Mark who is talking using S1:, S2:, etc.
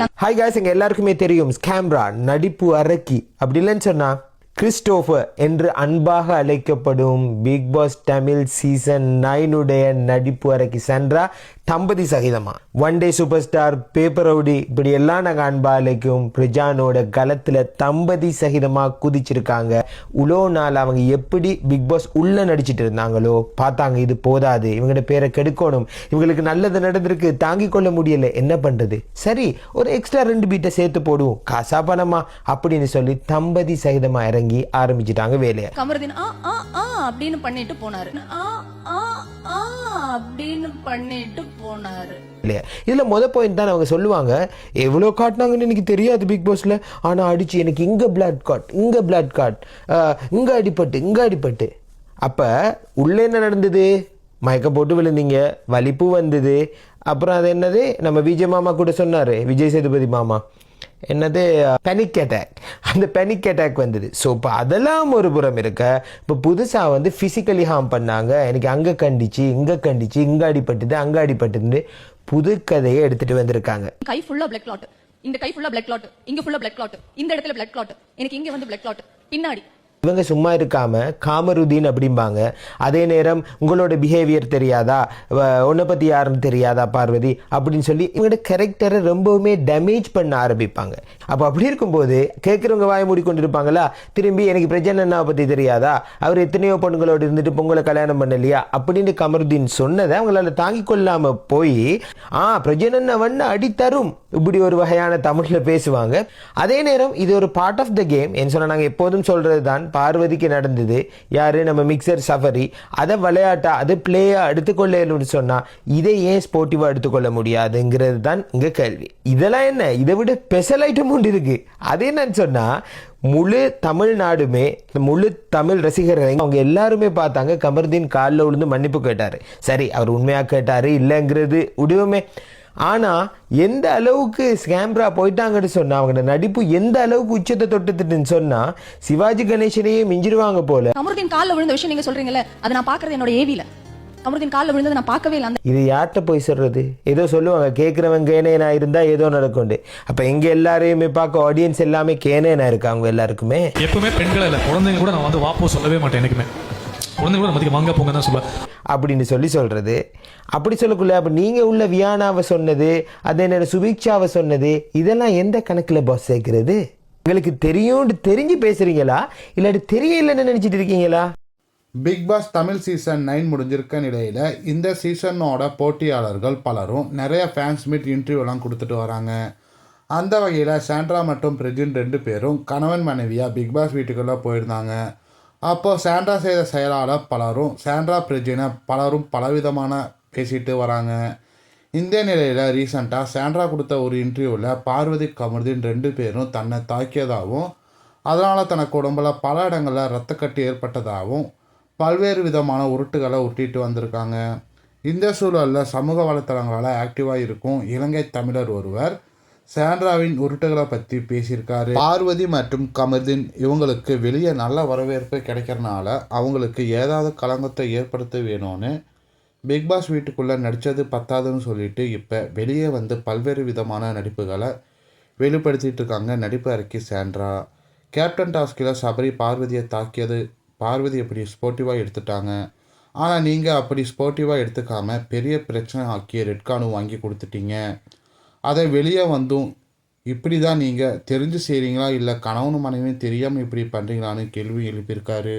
S1: High
S2: hi guys எங்க எல்லாருக்குமே தெரியும். ஸ்கேம்ரா நடிப்பு அரக்கி அப்படி இல்லைன்னு சொன்னா கிறிஸ்டோஃபர் என்று அன்பாக அழைக்கப்படும் பிக் பாஸ் தமிழ் சீசன் நைனுடைய நடிப்பு அறைக்கு சென்றா தம்பதி சகிதமா one day super star paper rowdy இப்படி எல்லாம் நாங்கள் அன்பா அழைக்கும் பிரஜானோட களத்தில் தம்பதி சகிதமா குதிச்சிருக்காங்க. உலோ நாள் அவங்க எப்படி பிக் பாஸ் உள்ள நடிச்சிட்டு இருந்தாங்களோ பார்த்தாங்க இது போதாது இவங்களோட பேரை கெடுக்கணும் இவங்களுக்கு நல்லது நடந்திருக்கு தாங்கி கொள்ள முடியல என்ன பண்றது? சரி ஒரு எக்ஸ்ட்ரா ரெண்டு பீட்டை சேர்த்து போடுவோம். காசா பணமா? அப்படின்னு சொல்லி தம்பதி சகிதமா இறங்கி ஆரம்பிச்சிட்டாங்க வேலையை.
S3: கமருதீன் ஆ ஆ ஆ அப்படின்னு பண்ணிட்டு போனாரு. ஆ ஆ ஆ அப்படின்னு பண்ணிட்டு போனாரு.
S2: இல்லையா? இதுல முத பாயிண்ட் தான் அவங்க சொல்லுவாங்க. எவ்வளோ காட்டினாங்கன்னு எனக்கு தெரியாது பிக் பாஸ்ல. ஆனா அடிச்சு எனக்கு இங்க பிளட் காட் இங்க பிளட் காட் இங்க அடிபட்டு இங்க அடிபட்டு. அப்ப உள்ள என்ன நடந்தது? மயக்க போட்டு விழுந்தீங்க. வலிப்பு வந்தது. அப்புறம் அது என்னது? நம்ம விஜய் மாமா கூட சொன்னாரு. விஜய் சேதுபதி மாமா. என்னது பெனிக் அட்டாக் அந்த பெனிக் அட்டாக் வந்தது. ஸோ இப்போ அதெல்லாம் ஒரு புறம் இருக்க இப்போ புதுசாக வந்து ஃபிசிக்கலி ஹார்ம் பண்ணாங்க. எனக்கு அங்கே கண்டிச்சு இங்கே கண்டிச்சு இங்கே அடிபட்டுது அங்கே அடிபட்டுது புது கதையை எடுத்துட்டு வந்திருக்காங்க.
S3: கை ஃபுல்லா பிளட் கிளாட் இந்த கை ஃபுல்லா பிளட் கிளாட் இங்க ஃபுல்லா பிளட் கிளாட் இந்த இடத்துல பிளட் கிளாட் எனக்கு இங்க வந்து பிளட் கிளாட் பின்னாடி.
S2: இவங்க சும்மா இருக்காம காமருதீன் அப்படிம்பாங்க. அதே நேரம் உங்களோட பிஹேவியர் தெரியாதா? வ- உன்னை பத்தி யாருன்னு தெரியாதா பார்வதி? அப்படின்னு சொல்லி இவங்களோட கேரக்டரை ரொம்பவுமே டேமேஜ் பண்ண ஆரம்பிப்பாங்க. அப்போ அப்படி இருக்கும்போது கேட்குறவங்க வாய மூடி கொண்டு இருப்பாங்களா திரும்பி எனக்கு பிரச்சனை என்ன தெரியாதா? அவர் எத்தனையோ பொண்ணுங்களோடு இருந்துட்டு பொங்கலை கல்யாணம் பண்ணலையா? அப்படின்னு கமருதீன் சொன்னதை அவங்களால தாங்கிக் கொள்ளாமல் போய் ஆ பிரஜனவன் அடி அடித்தரும். இப்படி ஒரு வகையான தமிழில் பேசுவாங்க. அதே நேரம் இது ஒரு பார்ட் ஆஃப் த கேம் என்ன சொன்னால் நாங்கள் எப்போதும் சொல்கிறது தான் பார்வதிக்கு நடந்தது. யார்? நம்ம மிக்சர் சஃபரி. அதை விளையாட்டா? அது பிளேயாக எடுத்துக்கொள்ளலன்னு சொன்னால் இதை ஏன் ஸ்போர்ட்டிவாக எடுத்துக்கொள்ள முடியாதுங்கிறது தான் இங்கே கேள்வி. இதெல்லாம் என்ன? இதை விட ஸ்பெஷல் ஐட்டம் ஒன்று இருக்கு. அது என்னன்னு சொன்னால் முழு தமிழ்நாடுமே முழு தமிழ் ரசிகர்கள் அவங்க எல்லாருமே பார்த்தாங்க. கமருதீன் காலில் விழுந்து மன்னிப்பு கேட்டார். சரி அவர் உண்மையாக கேட்டார்? இல்லைங்கிறது உடவுமே. ஆனா எந்த அளவுக்கு ஸ்கேம்ரா போயிட்டாங்கன்னு சொன்னா அவங்க நடிப்பு எந்த அளவுக்கு உச்சத்தை தொட்டுட்டுன்னு சொன்னா சிவாஜி கணேசனையே மிஞ்சிருவாங்க போல.
S3: கமருதீன் கால்ல விழுந்த விஷயம் நீங்க சொல்றீங்கல்ல அதை நான் பாக்குறது என்னோட ஏவில கமருதீன் கால்ல விழுந்ததை நான் பார்க்கவே இல்லை. அந்த
S2: இது யார்கிட்ட போய் சொல்றது? ஏதோ சொல்லுவாங்க கேட்குறவன் கேனேனா இருந்தா ஏதோ நடக்கும்ண்டு அப்ப எங்க எல்லாரையுமே பார்க்க ஆடியன்ஸ் எல்லாமே கேனேனா இருக்கு அவங்க எல்லாருக்குமே?
S4: எப்பவுமே பெண்கள் இல்லை குழந்தைங்க கூட நான் வந்து வாப்போ சொல்லவே மாட்டேன் எனக்குமே குழந்தைங்க கூட மதிக்க வாங்க போங்க தான் சொல்லுவேன்.
S2: அப்படின்னு சொல்லி சொல்றது. அப்படி சொல்லக்குள்ள அப்ப நீங்க உள்ள வியானாவை சொன்னது அதே நேரம் சுபிக்ஷாவை சொன்னது இதெல்லாம் எந்த கணக்குல பாஸ் சேர்க்கிறது? உங்களுக்கு தெரியும்னு தெரிஞ்சு பேசுறீங்களா? இல்லாட்டி தெரியலன்னு நினைச்சிட்டு இருக்கீங்களா?
S5: Big boss Tamil season nine முடிஞ்சிருக்க நிலையில் இந்த சீசனோட போட்டியாளர்கள் பலரும் நிறைய ஃபேன்ஸ் மீட் இன்டர்வியூலாம் கொடுத்துட்டு வராங்க. அந்த வகையில் சாண்ட்ரா மற்றும் பிரஜின் ரெண்டு பேரும் கணவன் மனைவியாக பிக் பாஸ் வீட்டுக்குள்ளே போயிருந்தாங்க. அப்போ சாண்ட்ரா செய்த செயலால் பலரும் சாண்ட்ரா பிரஜினை பலரும் பலவிதமான பேசிட்டு வராங்க. இந்த நிலையில் ரீசண்டாக சாண்ட்ரா கொடுத்த ஒரு இன்டர்வியூவில் பார்வதி கமருதீன் ரெண்டு பேரும் தன்னை தாக்கியதாகவும் அதனால் தனக்கு உடம்புல பல இடங்களில் ரத்தக்கட்டு ஏற்பட்டதாகவும் பல்வேறு விதமான உருட்டுகளை உருட்டிட்டு வந்திருக்காங்க. இந்த சூழலில் சமூக வலைத்தளங்களால் ஆக்டிவாக இருக்கும் இலங்கை தமிழர் ஒருவர் சாண்ட்ராவின் உருட்டுகளை பற்றி பேசியிருக்காரு. பார்வதி மற்றும் கமர்தீன் இவங்களுக்கு வெளியே நல்ல வரவேற்பு கிடைக்கிறனால அவங்களுக்கு ஏதாவது களங்கத்தை ஏற்படுத்த வேணும்னு பிக் பாஸ் வீட்டுக்குள்ளே நடித்தது பத்தாதுன்னு சொல்லிட்டு இப்போ வெளியே வந்து பல்வேறு விதமான நடிப்புகளை வெளிப்படுத்திட்டு இருக்காங்க நடிப்பு அறிக்கை சாண்ட்ரா. கேப்டன் டாஸ்கில் சபரி பார்வதியை தாக்கியது. பார்வதி அப்படி ஸ்போர்ட்டிவாக எடுத்துட்டாங்க. ஆனால் நீங்கள் அப்படி ஸ்போர்ட்டிவாக எடுத்துக்காமல் பெரிய பிரச்சனை ஆக்கிய ரெட் கார்டு வாங்கி கொடுத்துட்டீங்க. அதை வெளியே வந்தும் இப்படி தான் நீங்கள் தெரிஞ்சு செய்கிறீங்களா இல்லை கணவனும் மனைவியும் தெரியாமல் இப்படி பண்ணுறீங்களான்னு கேள்வி எழுப்பியிருக்காரு.